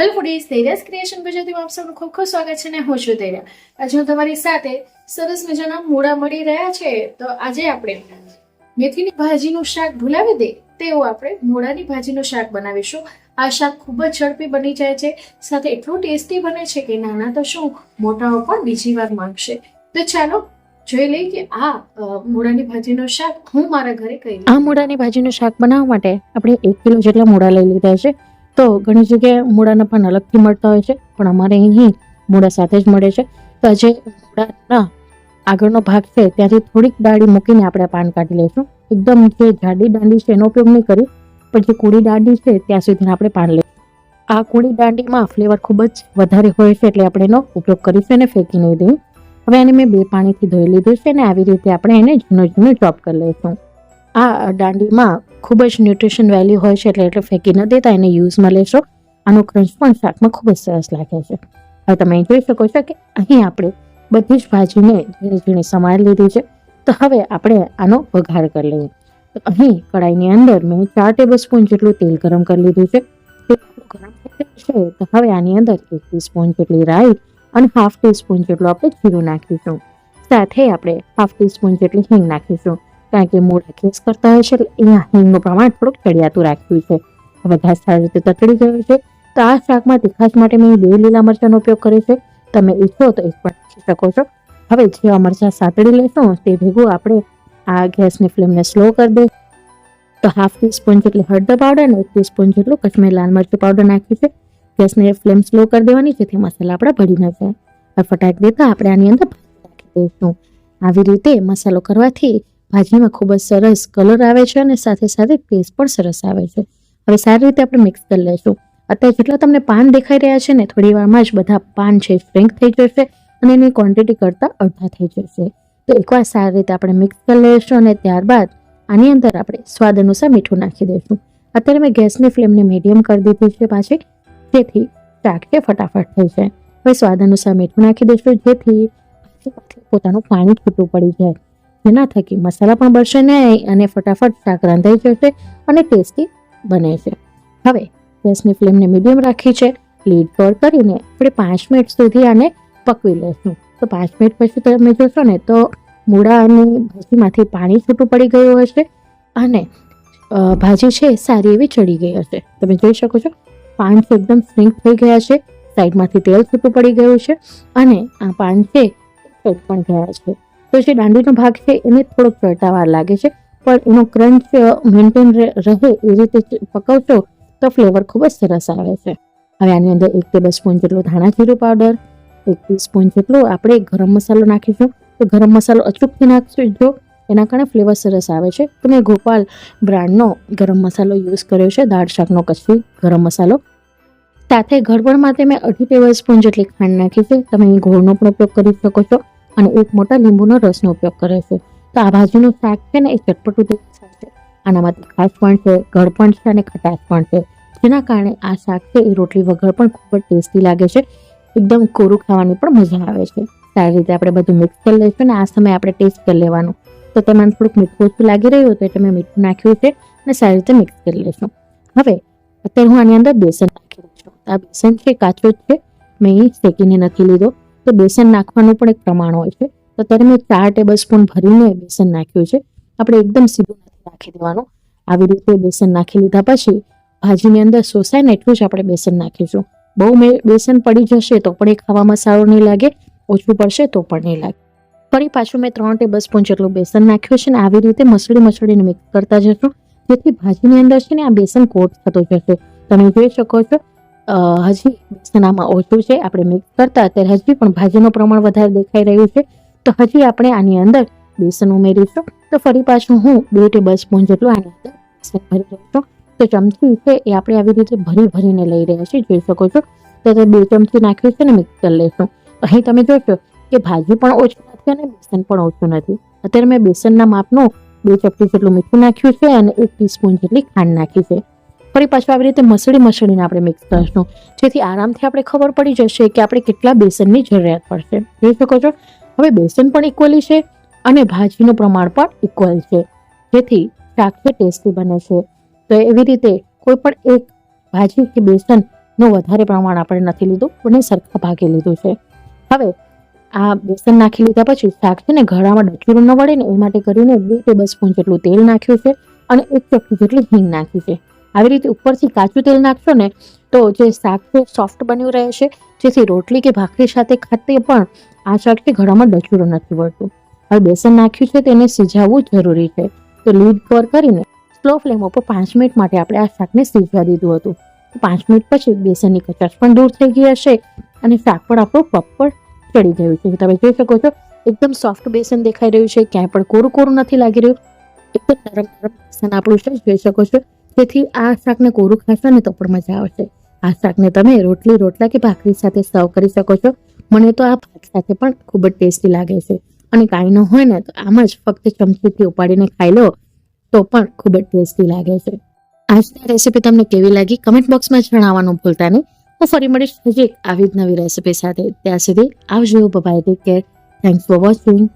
Hello foodies ધૈર્યાસ creation ગુજરાતીમાં આપ સૌનું ખૂબ ખૂબ સ્વાગત છે અને હું છું ધૈર્યા આજે હું તમારી સાથે સરસ મજાના મૂળા મળી રહ્યા છે. તો આજે આપણે મેથીની ભાજીનું શાક ભૂલાવી દે તેવું આપણે મૂળાની ભાજીનું શાક બનાવીશું. આ શાક ખૂબ જ ઝડપી બની જાય છે, સાથે એટલું ટેસ્ટી બને છે કે નાના તો શું, મોટાઓ પણ બીજી વાર માંગશે. તો ચાલો જોઈ લઈએ કે આ મૂળાની ભાજીનું શાક હું મારા ઘરે કરી આ મૂળાની ભાજીનું શાક બનાવવા માટે આપણે એક કિલો જેટલા મૂળા લઈ લીધા છે. તો ઘણી જગ્યાએ મૂળાના પાન અલગથી મળતા હોય છે, પણ અમારે અહીં મૂળા સાથે જ મળે છે. તો આજે મૂળાના આગળનો ભાગ છે, ત્યાંથી થોડીક ડાળી મૂકીને આપણે પાન કાઢી લઈશું. એકદમ જે જાડી દાંડી છે, એનો ઉપયોગ નહીં કરી, પણ જે કોળી દાંડી છે, ત્યાં સુધી આપણે પાન લઈશું. આ કુડી દાંડીમાં ફ્લેવર ખૂબ જ વધારે હોય છે, એટલે આપણે એનો ઉપયોગ કરીશું અને ફેંકી નહીં દઈએ. હવે એને મેં બે પાણીથી ધોઈ લીધું છે અને આવી રીતે આપણે એને ઝીણું ઝીણું ચોપ કરી લઈશું. આ દાંડીમાં ખૂબ જ ન્યુટ્રિશન વેલ્યુ હોય છે એટલે એટલે ફેંકી ન દેતા, એને યુઝમાં લેશો. આનો ક્રંચ પણ શાકમાં ખૂબ જ સરસ લાગે છે. હવે તમે જોઈ શકો છો કે અહીં આપણે બધી જ ભાજીને ઝીણી ઝીણી સમારી લીધી છે. તો હવે આપણે આનો વઘાર કરી લઈએ. તો અહીં કડાઈની અંદર મેં ચાર ટેબલ સ્પૂન જેટલું તેલ ગરમ કરી લીધું છે. ગરમ છે. તો હવે આની અંદર એક ટીસ્પૂન જેટલી રાઈ અને હાફ ટીસ્પૂન જેટલું આપણે જીરું નાખીશું. સાથે આપણે હાફ ટીસ્પૂન જેટલી હિંગ નાખીશું. કારણ કે મૂળ કેસ કરતા હોય છે અહીંયા હિંગનું પ્રમાણ થોડુંક ચડિયાતું રાખ્યું છે. હવે સારી રીતે તતડી ગયો છે, તો આ શાકમાં તીખાશ માટે મેં બે લીલા મરચાંનો ઉપયોગ કર્યો છે. તમે ઈચ્છો તો એક પણ નાખી શકો છો. હવે જેવા મરચાં સાતડી લેશું, તે ભેગું આપણે આ ગેસની ફ્લેમને સ્લો કરી દઈશું. તો હાફ ટીસ્પૂન જેટલી હળદર પાવડર અને એક ટીસ્પૂન જેટલું કશ્મીર લાલ મરચું પાવડર નાખ્યું છે. ગેસને ફ્લેમ સ્લો કરી દેવાની, જેથી મસાલા આપણા ભળી ન જાય. ફટાક દેતા આપણે આની અંદર નાખી દઈશું. આવી રીતે મસાલો કરવાથી ભાજીમાં ખૂબ જ સરસ કલર આવે છે અને સાથે સાથે ટેસ્ટ પણ સરસ આવે છે. હવે સારી રીતે આપણે મિક્સ કરી લઈશું. અત્યારે જેટલા તમને પાન દેખાઈ રહ્યા છે ને, થોડી વારમાં જ બધા પાન છે શ્રિંક થઈ જશે અને એની ક્વોન્ટિટી કરતાં અડધા થઈ જશે. તો એકવાર સારી રીતે આપણે મિક્સ કરી લઈશું અને ત્યારબાદ આની અંદર આપણે સ્વાદ અનુસાર મીઠું નાખી દઈશું. અત્યારે મેં ગેસની ફ્લેમને મીડિયમ કરી દીધી છે પાછી, જેથી શાક છે ફટાફટ થઈ જાય. હવે સ્વાદ અનુસાર મીઠું નાખી દઈશું, જેથી પોતાનું પાણી છૂટું પડી જાય. જેના થકી મસાલા પણ બળશે નહીં અને ફટાફટ શાક રાંધાઈ જશે અને ટેસ્ટી બને છે. હવે ગેસની ફ્લેમને મીડિયમ રાખી છે. લીડ પર કરીને આપણે પાંચ મિનિટ સુધી આને પકવી લઈશું. તો પાંચ મિનિટ પછી તમે જોશો ને તો મૂળાની ભાજીમાંથી પાણી છૂટું પડી ગયું હશે અને ભાજી છે સારી એવી ચડી ગઈ હશે. તમે જોઈ શકો છો પાન એકદમ સ્ટ્રિંક થઈ ગયા છે. સાઈડમાંથી તેલ છૂટું પડી ગયું છે અને આ પાન છે પણ ગયા છે. તો જે દાંડીનો ભાગ છે એને થોડોક ચડતા લાગે છે. પણ એનો ક્રંચ મેન્ટેન રહે એ રીતે પકવશો તો ફ્લેવર ખૂબ જ સરસ આવે છે. હવે આની અંદર એક ટેબલ સ્પૂન જેટલું ધાણા જીરું પાવડર એક ટીસ્પૂન જેટલો આપણે ગરમ મસાલો નાખીશું. તો ગરમ મસાલો અચૂકથી નાખશું, જો એના કારણે ફ્લેવર સરસ આવે છે. તો મેં ગોપાલ બ્રાન્ડનો ગરમ મસાલો યુઝ કર્યો છે, દાળ શાકનો કચ્છી ગરમ મસાલો. સાથે ગળપણ માટે મેં અઢી ટેબલ સ્પૂન જેટલી ખાંડ નાખી છે. તમે ગોળનો પણ ઉપયોગ કરી શકો છો. અને એક મોટા લીંબુનો રસનો ઉપયોગ કર્યો છે. તો આ ભાજીનું શાક છે ને એ ચટપટું દેખાય છે. આનામાં ખાસ પણ છે, ગળ પણ છે અને ખટાશ પણ છે. જેના કારણે આ શાક છે એ રોટલી વગર પણ ખૂબ જ ટેસ્ટી લાગે છે. એકદમ કોરું ખાવાની પણ મજા આવે છે. સારી રીતે આપણે બધું મિક્સ કરી લઈશું ને આ સમયે આપણે ટેસ્ટ કરી લેવાનું. તો તેમાં થોડુંક મીઠું ઓછું લાગી રહ્યું હતું એટલે મેં મીઠું નાખ્યું છે અને સારી રીતે મિક્સ કરી લઈશું. હવે અત્યારે હું આની અંદર બેસન નાખી દઉં છું. આ બેસન છે, કાચો જ છે. મેં શેકીને નથી લીધો. તો બેસન નાખવાનું પણ એક પ્રમાણ હોય છે. તો અત્યારે મેં ચાર ટેબલ સ્પૂન ભરીને બેસન નાખ્યું છે. આપણે એકદમ સીધું નથી નાખી દેવાનું. આવી રીતે બેસન નાખી લીધા પછી ભાજીની અંદર સોસાય ને એટલું જ આપણે બેસન નાખીશું. બહુ મેં બેસન પડી જશે તો પણ એ ખાવામાં સારું નહીં લાગે, ઓછું પડશે તો પણ નહીં લાગે. ફરી પાછું મેં ત્રણ ટેબલ સ્પૂન જેટલું બેસન નાખ્યું છે ને આવી રીતે મસળી મસળીને મિક્સ કરતા જશું. જેથી ભાજીની અંદર છે ને આ બેસન કોટ થતો જશે. તમે જોઈ શકો છો હજી આમાં ઓછું છે. આપણે મિક્સ કરતા અત્યારે હજી પણ ભાજીનું પ્રમાણ વધારે દેખાઈ રહ્યું છે. તો હજી આપણે આની અંદર બેસન ઉમેરીશું. તો ફરી પાછું હું બે ટેબલ સ્પૂન જેટલું આની અંદર બેસન ભરી છું. તો ચમચી છે એ આપણે આવી રીતે ભરી ભરીને લઈ રહ્યા છીએ, જોઈ શકો છો. તો બે ચમચી નાખ્યું છે ને મિક્સ કરી લઈશું અહીં તમે જોશો કે ભાજી પણ ઓછું નથી અને બેસન પણ ઓછું નથી. અત્યારે મેં બેસનના માપનું બે ચપટી જેટલું મીઠું નાખ્યું છે અને એક ટીસ્પૂન જેટલી ખાંડ નાખી છે. ફરી પાછું આવી રીતે મસળી મસળીને આપણે મિક્સ કરીશું. જેથી આરામથી આપણે ખબર પડી જશે કે આપણે કેટલા બેસનની જરૂરિયાત પડશે. જોઈ શકો છો? હવે બેસન પણ ઇક્વલી છે અને ભાજીનું પ્રમાણ પણ ઇક્વલ છે. જેથી શાક ટેસ્ટી બને છે. તો એવી રીતે કોઈ પણ એક ભાજી કે બેસનનું વધારે પ્રમાણ આપણે નથી લીધું પણ સરખા ભાગે લીધું છે. હવે આ બેસન નાખી લીધા પછી શાક છે ને ઘડામાં ડચુરું ન વળે ને એ માટે કરીને બે ટેબલ સ્પૂન જેટલું તેલ નાખ્યું છે અને એક ચપટી જેટલી હિંગ નાખી છે. આવી રીતે ઉપરથી કાચું તેલ નાખશો ને, તો જે શાક છે સોફ્ટ બન્યું રહે છે જેથી રોટલી કે ભાખરી સાથે ખાતે પણ આ શાક છે ઘડામાં ડચુરું નથી વળતું. હવે બેસન નાખ્યું છે તેને સિજાવવું જરૂરી છે. તો લીડ કવર કરીને સ્લો ફ્લેમ ઉપર પાંચ મિનિટ માટે આપણે આ શાકને સિજવા દીધું હતું. પાંચ મિનિટ પછી બેસનની કચાશ પણ દૂર થઈ ગઈ હશે અને શાક પણ આપણું પ્રોપર ચડી ગયું છે. તમે જોઈ શકો છો, એકદમ સોફ્ટ બેસન દેખાઈ રહ્યું છે. ક્યાંય પણ કોરું કોરું નથી લાગી રહ્યું. એકદમ નરમ નરમ બેસન આપણું છે. જોઈ શકો છો તેથી આ શાકને કોરું ખાશો ને તો પણ મજા આવશે. આ શાકને તમે રોટલી, રોટલા કે ભાખરી સાથે સર્વ કરી શકો છો. મને તો આ ભાત સાથે પણ ખૂબ જ ટેસ્ટી લાગે છે. અને કાંઈ ન હોય ને તો આમ જ ફક્ત ચમચીથી ઉપાડીને ખાઈ લો, તો પણ ખૂબ જ ટેસ્ટી લાગે છે. આજની રેસીપી તમને કેવી લાગી કમેન્ટ બોક્સમાં જણાવવાનું ભૂલતા નહીં. હું ફરી મળીશ હજી આવી જ નવી રેસીપી સાથે. ત્યાં સુધી આવજો. Bye take care thanks for watching